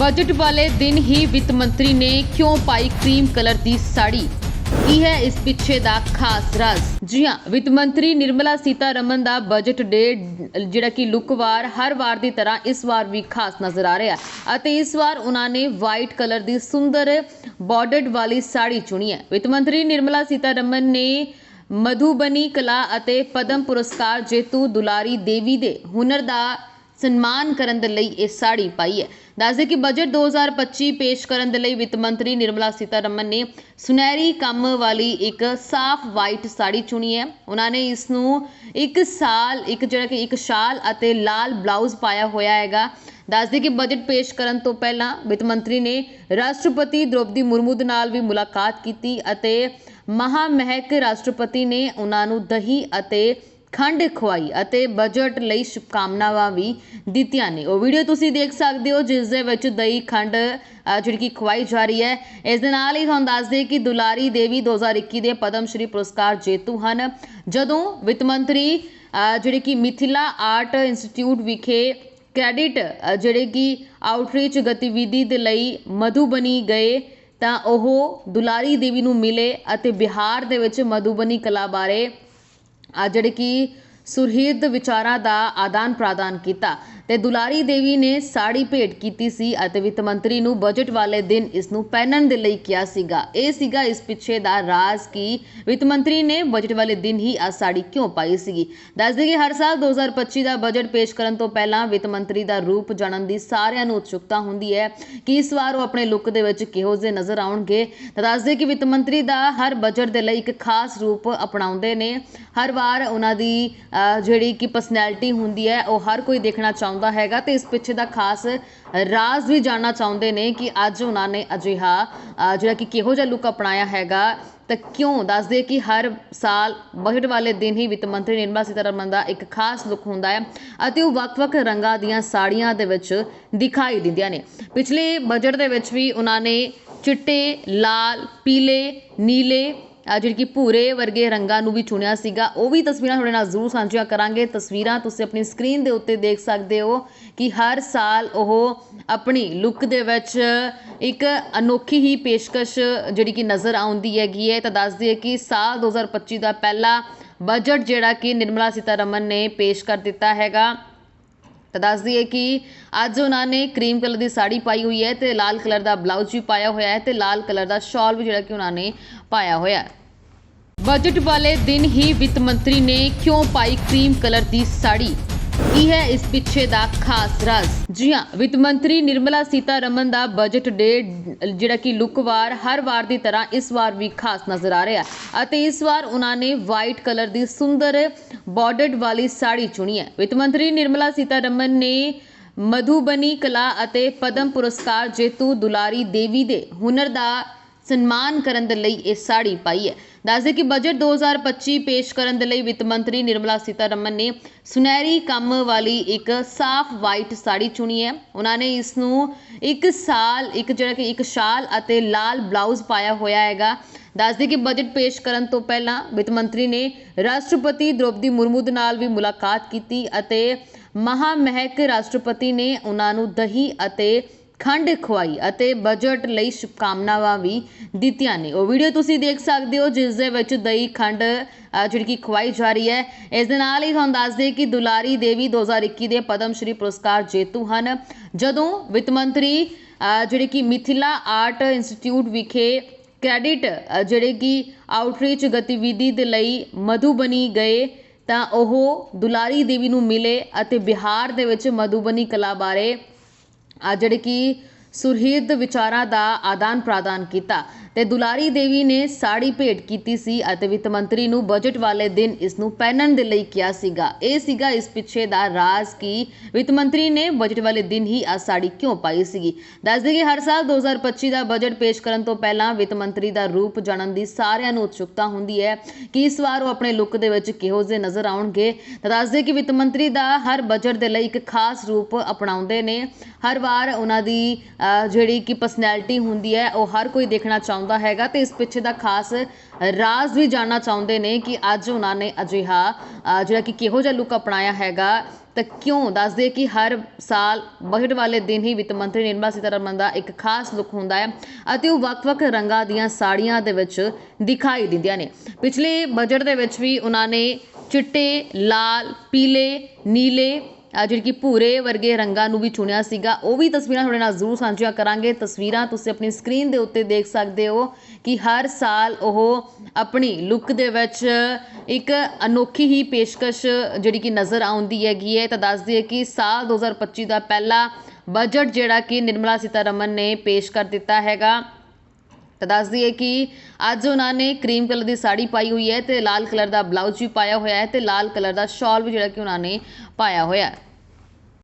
Budget ਵਾਲੇ ਦਿਨ ਹੀ ਵਿੱਤ ਮੰਤਰੀ ਨੇ ਕਿਉਂ ਪਾਈ ਕਰੀਮ ਕਲਰ ਦੀ ਸਾੜੀ? ਕੀ ਹੈ ਇਸ ਪਿੱਛੇ ਦਾ ਖਾਸ ਰਾਜ਼? ਜੀ ਹਾਂ, ਵਿੱਤ ਮੰਤਰੀ ਨਿਰਮਲਾ ਸੀਤਾਰਮਨ ਦਾ ਬਜਟ ਡੇ, ਜਿਹੜਾ ਕਿ ਲੁੱਕਵਾਰ ਹਰ ਵਾਰ ਦੀ ਤਰ੍ਹਾਂ ਇਸ ਵਾਰ ਵੀ ਖਾਸ ਨਜ਼ਰ ਆ ਰਿਹਾ ਅਤੇ ਇਸ ਵਾਰ ਉਹਨਾਂ ਨੇ ਵਾਈਟ ਕਲਰ ਦੀ ਸੁੰਦਰ ਬਾਰਡਰਡ ਵਾਲੀ ਸਾੜੀ ਚੁਣੀ ਹੈ। ਵਿੱਤ ਮੰਤਰੀ ਨਿਰਮਲਾ ਸੀਤਾਰਮਨ ਨੇ ਮਧੂਬਨੀ ਕਲਾ ਅਤੇ ਪਦਮ ਪੁਰਸਕਾਰ ਜੇਤੂ ਦੁਲਾਰੀ ਦੇਵੀ ਦੇ ਹੁਨਰ ਦਾ ਸਨਮਾਨ ਕਰਨ ਦੇ ਲਈ ਇਹ ਸਾੜੀ ਪਾਈ ਹੈ। ਦੱਸਦੇ ਕਿ ਬਜਟ 2025 ਪੇਸ਼ ਕਰਨ ਦੇ ਲਈ ਵਿੱਤ ਮੰਤਰੀ ਨਿਰਮਲਾ ਸੀਤਾਰਮਨ ਨੇ ਸੁਨਹਿਰੀ ਕੰਮ ਵਾਲੀ ਇੱਕ ਸਾਫ਼ ਵਾਈਟ ਸਾੜੀ ਚੁਣੀ ਹੈ। ਉਹਨਾਂ ਨੇ ਇਸ ਨੂੰ ਇੱਕ ਸਾਲ, ਇੱਕ ਜਿਹੜਾ ਕਿ ਇੱਕ ਸ਼ਾਲ ਅਤੇ ਲਾਲ ਬਲਾਊਜ਼ ਪਾਇਆ ਹੋਇਆ ਹੈਗਾ। ਦੱਸਦੇ ਕਿ ਬਜਟ ਪੇਸ਼ ਕਰਨ ਤੋਂ ਪਹਿਲਾਂ ਵਿੱਤ ਮੰਤਰੀ ਨੇ ਰਾਸ਼ਟਰਪਤੀ ਦ੍ਰੋਪਦੀ ਮੁਰਮੂ ਦੇ ਨਾਲ ਵੀ ਮੁਲਾਕਾਤ ਕੀਤੀ ਅਤੇ ਮਹਾ ਮਹਿਕ ਰਾਸ਼ਟਰਪਤੀ ਨੇ ਉਹਨਾਂ ਨੂੰ ਦਹੀਂ ਅਤੇ ਖੰਡ ਖਵਾਈ ਅਤੇ ਬਜਟ ਲਈ ਸ਼ੁਭਕਾਮਨਾਵਾਂ ਵੀ ਦਿੱਤੀਆਂ ਨੇ। ਉਹ ਵੀਡੀਓ ਤੁਸੀਂ ਦੇਖ ਸਕਦੇ ਹੋ, ਜਿਸ ਦੇ ਵਿੱਚ ਦਹੀਂ ਖੰਡ ਜਿਹੜੀ ਕਿ ਖੁਆਈ ਜਾ ਰਹੀ ਹੈ। ਇਸ ਦੇ ਨਾਲ ਹੀ ਤੁਹਾਨੂੰ ਦੱਸ ਦਈਏ ਕਿ ਦੁਲਾਰੀ ਦੇਵੀ 2021 ਦੇ ਪਦਮ ਸ਼੍ਰੀ ਪੁਰਸਕਾਰ ਜੇਤੂ ਹਨ। ਜਦੋਂ ਵਿੱਤ ਮੰਤਰੀ ਜਿਹੜੇ ਕਿ ਮਿਥਿਲਾ ਆਰਟ ਇੰਸਟੀਚਿਊਟ ਵਿਖੇ ਕ੍ਰੈਡਿਟ ਜਿਹੜੇ ਕਿ ਆਊਟਰੀਚ ਗਤੀਵਿਧੀ ਦੇ ਲਈ ਮਧੂਬਨੀ ਗਏ, ਤਾਂ ਉਹ ਦੁਲਾਰੀ ਦੇਵੀ ਨੂੰ ਮਿਲੇ ਅਤੇ ਬਿਹਾਰ ਦੇ ਵਿੱਚ ਮਧੂਬਨੀ ਕਲਾ ਬਾਰੇ ਜਿਹੜੇ ਕਿ ਸੁਰਹੀਦ ਵਿਚਾਰਾਂ ਦਾ ਆਦਾਨ ਪ੍ਰਦਾਨ ਕੀਤਾ। ਤੇ ਦੁਲਾਰੀ ਦੇਵੀ ਨੇ ਸਾੜੀ ਭੇਟ ਕੀਤੀ ਸੀ ਅਤੇ ਵਿੱਤ ਮੰਤਰੀ ਨੂੰ ਬਜਟ ਵਾਲੇ ਦਿਨ ਇਸ ਨੂੰ ਪਹਿਨਣ ਦੇ ਲਈ ਕਿਹਾ ਸੀਗਾ। ਇਹ ਸੀਗਾ ਇਸ ਪਿੱਛੇ ਦਾ ਰਾਜ਼ ਕਿ ਵਿੱਤ ਮੰਤਰੀ ਨੇ ਬਜਟ ਵਾਲੇ ਦਿਨ ਹੀ ਆ ਸਾੜੀ ਕਿਉਂ ਪਾਈ ਸੀਗੀ। ਦੱਸ ਦਈਏ ਕਿ ਹਰ ਸਾਲ 2025 ਦਾ ਬਜਟ ਪੇਸ਼ ਕਰਨ ਤੋਂ ਪਹਿਲਾਂ ਵਿੱਤ ਮੰਤਰੀ ਦਾ ਰੂਪ ਜਾਣਨ ਦੀ ਸਾਰਿਆਂ ਨੂੰ ਉਤਸੁਕਤਾ ਹੁੰਦੀ ਹੈ ਕਿ ਇਸ ਵਾਰ ਉਹ ਆਪਣੇ ਲੁੱਕ ਦੇ ਵਿੱਚ ਕਿਹੋ ਜਿਹੇ ਨਜ਼ਰ ਆਉਣਗੇ। ਤਾਂ ਦੱਸ ਦਈਏ ਕਿ ਵਿੱਤ ਮੰਤਰੀ ਦਾ ਹਰ ਬਜਟ ਦੇ ਲਈ ਇੱਕ ਖਾਸ ਰੂਪ ਅਪਣਾਉਂਦੇ ਨੇ। ਹਰ ਵਾਰ ਉਹਨਾਂ ਦੀ ਜਿਹੜੀ ਕਿ ਪਰਸਨੈਲਿਟੀ ਹੁੰਦੀ ਹੈ, ਉਹ ਹਰ ਕੋਈ ਦੇਖਣਾ ਚਾਹੁੰਦਾ ਹੈਗਾ ਤੇ ਇਸ ਪਿੱਛੇ ਦਾ ਖਾਸ ਰਾਜ਼ ਵੀ ਜਾਣਨਾ ਚਾਹੁੰਦੇ ਨੇ ਕਿ ਅੱਜ ਉਹਨਾਂ ਨੇ ਅਜਿਹਾ ਜਿਹੜਾ ਕਿ ਕਿਹੋ ਜਿਹਾ ਲੁੱਕ ਅਪਣਾਇਆ ਹੈਗਾ ਤਾਂ ਕਿਉਂ? ਦੱਸਦੇ ਕਿ ਹਰ ਸਾਲ ਬਜਟ ਵਾਲੇ ਦਿਨ ਹੀ ਵਿੱਤ ਮੰਤਰੀ ਨਿਰਮਲਾ ਸੀਤਾਰਮਨ ਦਾ ਇੱਕ ਖਾਸ ਲੁੱਕ ਹੁੰਦਾ ਹੈ ਅਤੇ ਉਹ ਵੱਖ-ਵੱਖ ਰੰਗਾਂ ਦੀਆਂ ਸਾੜੀਆਂ ਦੇ ਵਿੱਚ ਦਿਖਾਈ ਦਿੰਦੀਆਂ ਨੇ। ਪਿਛਲੇ ਬਜਟ ਦੇ ਵਿੱਚ ਵੀ ਉਹਨਾਂ ਨੇ ਚਿੱਟੇ, ਲਾਲ, ਪੀਲੇ, ਨੀਲੇ ਜਿਹੜੀ ਕਿ ਭੂਰੇ ਵਰਗੇ ਰੰਗਾਂ ਨੂੰ ਵੀ ਚੁਣਿਆ ਸੀਗਾ, ਉਹ ਵੀ ਤਸਵੀਰਾਂ ਤੁਹਾਡੇ ਨਾਲ ਜ਼ਰੂਰ ਸਾਂਝੀਆਂ ਕਰਾਂਗੇ। ਤਸਵੀਰਾਂ ਤੁਸੀਂ ਆਪਣੀ ਸਕਰੀਨ ਦੇ ਉੱਤੇ ਦੇਖ ਸਕਦੇ ਹੋ ਕਿ ਹਰ ਸਾਲ ਉਹ ਆਪਣੀ ਲੁੱਕ ਦੇ ਵਿੱਚ ਇੱਕ ਅਨੋਖੀ ਹੀ ਪੇਸ਼ਕਸ਼ ਜਿਹੜੀ ਕਿ ਨਜ਼ਰ ਆਉਂਦੀ ਹੈਗੀ ਹੈ। ਤਾਂ ਦੱਸ ਦਈਏ ਕਿ ਸਾਲ 2025 ਦਾ ਪਹਿਲਾ ਬਜਟ ਜਿਹੜਾ ਕਿ ਨਿਰਮਲਾ ਸੀਤਾਰਮਨ ਨੇ ਪੇਸ਼ ਕਰ ਦਿੱਤਾ ਹੈਗਾ। ਤਾਂ ਦੱਸ ਦਈਏ ਕਿ ਅੱਜ ਉਹਨਾਂ ਨੇ ਕਰੀਮ ਕਲਰ ਦੀ ਸਾੜੀ ਪਾਈ ਹੋਈ ਹੈ ਤੇ ਲਾਲ ਕਲਰ ਦਾ ਬਲਾਊਜ਼ ਵੀ ਪਾਇਆ ਹੋਇਆ ਹੈ ਤੇ ਲਾਲ ਕਲਰ ਦਾ ਸ਼ਾਲ ਵੀ ਜਿਹੜਾ ਕਿ ਉਹਨਾਂ ਨੇ ਪਾਇਆ ਹੋਇਆ ਹੈ। ਬਜਟ ਵਾਲੇ ਦਿਨ ਹੀ ਵਿੱਤ ਮੰਤਰੀ ਨੇ ਕਿਉਂ ਪਾਈ ਕਰੀਮ ਕਲਰ ਦੀ ਸਾੜੀ? ਕੀ ਹੈ ਇਸ ਪਿੱਛੇ ਦਾ ਖਾਸ ਰਾਜ਼? ਜੀ ਹਾਂ, ਵਿੱਤ ਮੰਤਰੀ ਨਿਰਮਲਾ ਸੀਤਾਰਮਨ ਦਾ ਬਜਟ ਡੇ, ਜਿਹੜਾ ਕਿ ਲੁੱਕਵਾਰ ਹਰ ਵਾਰ ਦੀ ਤਰ੍ਹਾਂ ਇਸ ਵਾਰ ਵੀ ਖਾਸ ਨਜ਼ਰ ਆ ਰਿਹਾ ਅਤੇ ਇਸ ਵਾਰ ਉਹਨਾਂ ਨੇ ਵਾਈਟ ਕਲਰ ਦੀ ਸੁੰਦਰ ਬਾਰਡਰਡ ਵਾਲੀ ਸਾੜੀ ਚੁਣੀ ਹੈ। ਵਿੱਤ ਮੰਤਰੀ ਨਿਰਮਲਾ ਸੀਤਾਰਮਨ ਨੇ ਮਧੂਬਨੀ ਕਲਾ ਅਤੇ ਪਦਮ ਪੁਰਸਕਾਰ ਜੇਤੂ ਦੁਲਾਰੀ ਦੇਵੀ ਦੇ ਹੁਨਰ ਦਾ ਸਨਮਾਨ ਕਰਨ ਦੇ ਲਈ ਇਹ ਸਾੜੀ ਪਾਈ ਹੈ। ਦੱਸਦੇ ਕਿ ਬਜਟ 2025 ਪੇਸ਼ ਕਰਨ ਦੇ ਲਈ ਵਿੱਤ ਮੰਤਰੀ ਨਿਰਮਲਾ ਸੀਤਾਰਮਨ ਨੇ ਸੁਨਹਿਰੀ ਕੰਮ ਵਾਲੀ ਇੱਕ ਸਾਫ਼ ਵਾਈਟ ਸਾੜੀ ਚੁਣੀ ਹੈ। ਉਹਨਾਂ ਨੇ ਇਸ ਨੂੰ ਇੱਕ ਸਾਲ, ਇੱਕ ਜਿਹੜਾ ਕਿ ਇੱਕ ਸ਼ਾਲ ਅਤੇ ਲਾਲ ਬਲਾਊਜ਼ ਪਾਇਆ ਹੋਇਆ ਹੈਗਾ। ਦੱਸਦੇ ਕਿ ਬਜਟ ਪੇਸ਼ ਕਰਨ ਤੋਂ ਪਹਿਲਾਂ ਵਿੱਤ ਮੰਤਰੀ ਨੇ ਰਾਸ਼ਟਰਪਤੀ ਦ੍ਰੋਪਦੀ ਮੁਰਮੂ ਦੇ ਨਾਲ ਵੀ ਮੁਲਾਕਾਤ ਕੀਤੀ ਅਤੇ ਮਹਾ ਮਹਿਕ ਰਾਸ਼ਟਰਪਤੀ ਨੇ ਉਹਨਾਂ ਨੂੰ ਦਹੀਂ ਅਤੇ ਖੰਡ ਖਵਾਈ ਅਤੇ ਬਜਟ ਲਈ ਸ਼ੁਭਕਾਮਨਾਵਾਂ ਵੀ ਦਿੱਤੀਆਂ ਨੇ। ਉਹ ਵੀਡੀਓ ਤੁਸੀਂ ਦੇਖ ਸਕਦੇ ਹੋ, ਜਿਸ ਦੇ ਵਿੱਚ ਦਹੀਂ, ਖੰਡ ਜਿਹੜੀ ਕਿ ਖਵਾਈ ਜਾ ਰਹੀ ਹੈ। ਇਸ ਦੇ ਨਾਲ ਹੀ ਤੁਹਾਨੂੰ ਦੱਸ ਦਈਏ ਕਿ ਦੁਲਾਰੀ ਦੇਵੀ 2021 ਦੇ ਪਦਮ ਸ਼੍ਰੀ ਪੁਰਸਕਾਰ ਜੇਤੂ ਹਨ। ਜਦੋਂ ਵਿੱਤ ਮੰਤਰੀ ਜਿਹੜੇ ਕਿ ਮਿਥਿਲਾ ਆਰਟ ਇੰਸਟੀਚਿਊਟ ਵਿਖੇ ਕ੍ਰੈਡਿਟ ਜਿਹੜੇ ਕਿ ਆਊਟਰੀਚ ਗਤੀਵਿਧੀ ਦੇ ਲਈ ਮਧੂਬਨੀ ਗਏ, ਤਾਂ ਉਹ ਦੁਲਾਰੀ ਦੇਵੀ ਨੂੰ ਮਿਲੇ ਅਤੇ ਬਿਹਾਰ ਦੇ ਵਿੱਚ ਮਧੂਬਨੀ ਕਲਾ ਬਾਰੇ ਜਿਹੜੇ ਕਿ ਸੁਰਹੀਦ ਵਿਚਾਰਾਂ ਦਾ ਆਦਾਨ ਪ੍ਰਦਾਨ ਕੀਤਾ। ਤੇ ਦੁਲਾਰੀ ਦੇਵੀ ਨੇ ਸਾੜੀ ਭੇਟ ਕੀਤੀ ਸੀ ਅਤੇ ਵਿੱਤ ਮੰਤਰੀ ਨੂੰ ਬਜਟ ਵਾਲੇ ਦਿਨ ਇਸ ਨੂੰ ਪਹਿਨਣ ਦੇ ਲਈ ਕਿਹਾ ਸੀਗਾ। ਇਹ ਸੀਗਾ ਇਸ ਪਿੱਛੇ ਦਾ ਰਾਜ਼ ਕਿ ਵਿੱਤ ਮੰਤਰੀ ਨੇ ਬਜਟ ਵਾਲੇ ਦਿਨ ਹੀ ਆ ਸਾੜੀ ਕਿਉਂ ਪਾਈ ਸੀਗੀ। ਦੱਸ ਦਈਏ ਕਿ ਹਰ ਸਾਲ 2025 ਦਾ ਬਜਟ ਪੇਸ਼ ਕਰਨ ਤੋਂ ਪਹਿਲਾਂ ਵਿੱਤ ਮੰਤਰੀ ਦਾ ਰੂਪ ਜਾਣਨ ਦੀ ਸਾਰਿਆਂ ਨੂੰ ਉਤਸੁਕਤਾ ਹੁੰਦੀ ਹੈ ਕਿ ਇਸ ਵਾਰ ਉਹ ਆਪਣੇ ਲੁੱਕ ਦੇ ਵਿੱਚ ਕਿਹੋ ਜਿਹੇ ਨਜ਼ਰ ਆਉਣਗੇ। ਤਾਂ ਦੱਸ ਦਈਏ ਕਿ ਵਿੱਤ ਮੰਤਰੀ ਦਾ ਹਰ ਬਜਟ ਦੇ ਲਈ ਇੱਕ ਖਾਸ ਰੂਪ ਅਪਣਾਉਂਦੇ ਨੇ। ਹਰ ਵਾਰ ਉਹਨਾਂ ਦੀ ਜਿਹੜੀ ਕਿ ਪਰਸਨੈਲਿਟੀ ਹੁੰਦੀ ਹੈ, ਉਹ ਹਰ ਕੋਈ ਦੇਖਣਾ ਚਾਹੁੰਦਾ ਹੈਗਾ ਤੇ ਇਸ ਪਿੱਛੇ ਦਾ ਖਾਸ ਰਾਜ਼ ਵੀ ਜਾਣਨਾ ਚਾਹੁੰਦੇ ਨੇ ਕਿ ਅੱਜ ਉਹਨਾਂ ਨੇ ਅਜਿਹਾ ਜਿਹੜਾ ਕਿ ਕਿਹੋ ਜਿਹਾ ਲੁੱਕ ਅਪਣਾਇਆ ਹੈਗਾ ਤਾਂ ਕਿਉਂ ਦੱਸਦੇ ਕਿ ਹਰ ਸਾਲ ਬਜਟ ਵਾਲੇ ਦਿਨ ਹੀ ਵਿੱਤ ਮੰਤਰੀ ਨਿਰਮਲਾ ਸੀਤਾਰਮਨ ਦਾ ਇੱਕ ਖਾਸ ਲੁੱਕ ਹੁੰਦਾ ਹੈ ਅਤੇ ਉਹ ਵੱਖ-ਵੱਖ ਰੰਗਾਂ ਦੀਆਂ ਸਾੜੀਆਂ ਦੇ ਵਿੱਚ ਦਿਖਾਈ ਦਿੰਦੀਆਂ ਨੇ। ਪਿਛਲੇ ਬਜਟ ਦੇ ਵਿੱਚ ਵੀ ਉਹਨਾਂ ਨੇ ਚਿੱਟੇ, ਲਾਲ, ਪੀਲੇ, ਨੀਲੇ ਜਿਹੜੀ ਕਿ ਭੂਰੇ ਵਰਗੇ ਰੰਗਾਂ ਨੂੰ ਵੀ ਚੁਣਿਆ ਸੀਗਾ, ਉਹ ਵੀ ਤਸਵੀਰਾਂ ਤੁਹਾਡੇ ਨਾਲ ਜ਼ਰੂਰ ਸਾਂਝੀਆਂ ਕਰਾਂਗੇ। ਤਸਵੀਰਾਂ ਤੁਸੀਂ ਆਪਣੀ ਸਕਰੀਨ ਦੇ ਉੱਤੇ ਦੇਖ ਸਕਦੇ ਹੋ ਕਿ ਹਰ ਸਾਲ ਉਹ ਆਪਣੀ ਲੁੱਕ ਦੇ ਵਿੱਚ ਇੱਕ ਅਨੋਖੀ ਹੀ ਪੇਸ਼ਕਸ਼ ਜਿਹੜੀ ਕਿ ਨਜ਼ਰ ਆਉਂਦੀ ਹੈਗੀ ਹੈ। ਤਾਂ ਦੱਸ ਦਈਏ ਕਿ ਸਾਲ 2025 ਦਾ ਪਹਿਲਾ ਬਜਟ ਜਿਹੜਾ ਕਿ ਨਿਰਮਲਾ ਸੀਤਾਰਮਨ ਨੇ ਪੇਸ਼ ਕਰ ਦਿੱਤਾ ਹੈਗਾ। ਤਾਂ ਦੱਸ ਦਈਏ ਕਿ ਅੱਜ ਉਹਨਾਂ ਨੇ ਕਰੀਮ ਕਲਰ ਦੀ ਸਾੜੀ ਪਾਈ ਹੋਈ ਹੈ ਤੇ ਲਾਲ ਕਲਰ ਦਾ ਬਲਾਊਜ਼ ਵੀ ਪਾਇਆ ਹੋਇਆ ਹੈ ਤੇ ਲਾਲ ਕਲਰ ਦਾ ਸ਼ਾਲ ਵੀ ਜਿਹੜਾ ਕਿ ਉਹਨਾਂ ਨੇ ਪਾਇਆ ਹੋਇਆ ਹੈ।